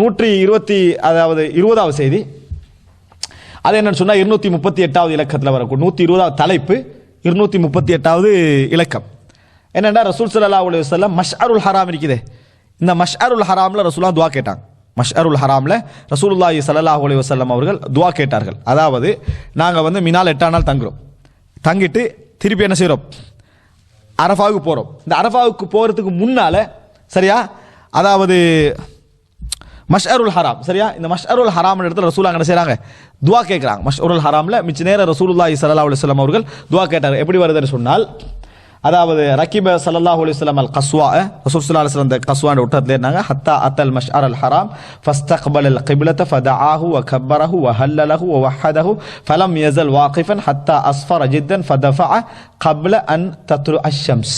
நூற்றி இருபத்தி அதாவது இருபதாவது செய்தி. அது என்னன்னு சொன்னால் இருநூத்தி முப்பத்தி எட்டாவது இலக்கத்தில் வரக்கூடும். நூற்றி இருபதாவது தலைப்பு இருநூத்தி முப்பத்தி எட்டாவது இலக்கம். என்னென்னா ரசூல் ஸல்லல்லாஹு அலைஹி மஷ் அருள் ஹராம் இருக்குதே. இந்த மஷ் அருள் ஹராமில் ரசூலா துவா கேட்டாங்க. மஷ் அருள் ஹராமில் ரசூலுல்லாஹி ஸல்லல்லாஹு அலைஹி செல்லம் அவர்கள் துவா கேட்டார்கள். அதாவது நாங்கள் வந்து மினால் எட்டாம் நாள் தங்குறோம். தங்கிட்டு திருப்பி என்ன செய்கிறோம் அரஃபாவுக்கு போகிறோம் இந்த அரஃபாவுக்கு போகிறதுக்கு முன்னால் சரியா? அதாவது மஷ்அருல் ஹராம் சரியா? இந்த மஷ்அருல் ஹராம் இடத்துல ரசூலா என்ன செய்கிறாங்க துவா கேட்குறாங்க. மஷ்அருல் ஹராமில் மிச்ச நேரம் ரசூலுல்லாஹி சல்லா அலுவலம் அவர்கள் துவா கேட்டார் எப்படி வருதுன்னு சொன்னால் அதாவது ரக்கிப சல்லாஹ் அலிஸ்லாம் அல் கஸ்வா ரசூல் சுல்லா அலுவலம் அந்த கஸ்வான் விட்டத்தில் இருந்தாங்க. ஹத்தா அத்தல் மஷ் அல் ஹராம் ஃபஸ்ட் ஃபஸ்தக்பல் அல் கிபிலத்த ஃபதஆஹு வ கப்பரஹு வ ஹல்லலஹு வ வஹதஹு ஃபலம் யஸல் வாகிஃபன் ஹத்தா அஸ்ஃபர் ஜித்தன் ஃபதஃபஅ கப்ல அன் தத்ரு அஷ்ஷம்ஸ்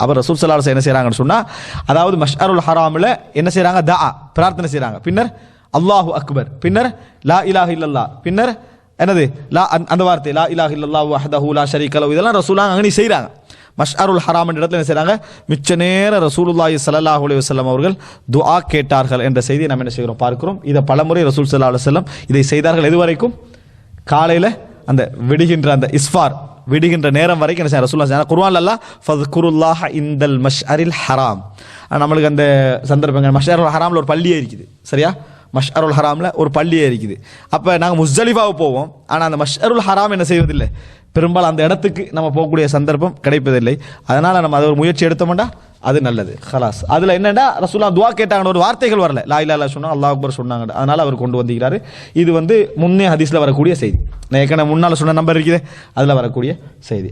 அவர் ரசூல் சல்லா என்ன செய்கிறாங்கன்னு சொன்னா அதாவது மஷ்அருல் ஹராமில் என்ன செய்கிறாங்க தா பிரார்த்தனை செய்கிறாங்க பின்னர் அல்லாஹு அக்பர் பின்னர் லா இலாஹ் இல்லல்லா பின்னர் என்னது? லா அந்த- அந்த வார்த்தை லா இலாஹ் இல்லல்லா வஹதஹு லா ஷரீக் லஹு இதெல்லாம் ரசூலாங்க அங்கே செய்கிறாங்க மஷ்அருல் ஹராம் என்ற இடத்துல என்ன செய்கிறாங்க மிச்ச நேர ரசூலுல்லாஹி சல்லாஹ் அலி வல்லம் அவர்கள் துஆ கேட்டார்கள் என்ற செய்தியை நம்ம என்ன செய்கிறோம்? பார்க்கிறோம். இதை பலமுறை ரசூல் ஸல்லல்லாஹு அலுவலம் இதை செய்தார்கள் எது வரைக்கும் காலையில் அந்த விடுகின்ற அந்த இஸ்ஃபார் விடுகின்ற நேரம் வரைக்கும் என்ன செய்ய ரசூல்லா குர்வான் அல்லா ஃபத்குருல்லாஹ இந்தல் மஷ்அரில் ஹராம். நம்மளுக்கு அந்த சந்தர்ப்பங்கள் மஷ்அருல் ஹராமில் ஒரு பள்ளியே இருக்குது. சரியா? மஷ் அருள் ஹராமில் ஒரு பள்ளியே இருக்குது. அப்போ நாங்கள் முஸ்ஜலிஃபாவை போவோம். ஆனால் அந்த மஷ் அருள் ஹராம் என்ன செய்வதில்லை. பெரும்பாலும் அந்த இடத்துக்கு நம்ம போகக்கூடிய சந்தர்ப்பம் கிடைப்பதில்லை. அதனால் நம்ம அதை ஒரு முயற்சி எடுத்தோம்னா அது நல்லது. ஹலாஸ் அதில் என்னென்னா ரசூலா துவா கேட்டாங்கன்னு ஒரு வார்த்தைகள் வரல. லா இல்லா இல்லா சொன்னாங்க அல்லாஹ் அக்பர் சொன்னாங்க. அதனால் அவர் கொண்டு வந்திருக்கிறாரு. இது வந்து முன்னே ஹதீஸில் வரக்கூடிய செய்தி. நான் ஏற்கனவே முன்னால் சொன்ன நம்பர் இருக்குது. அதில் வரக்கூடிய செய்தி.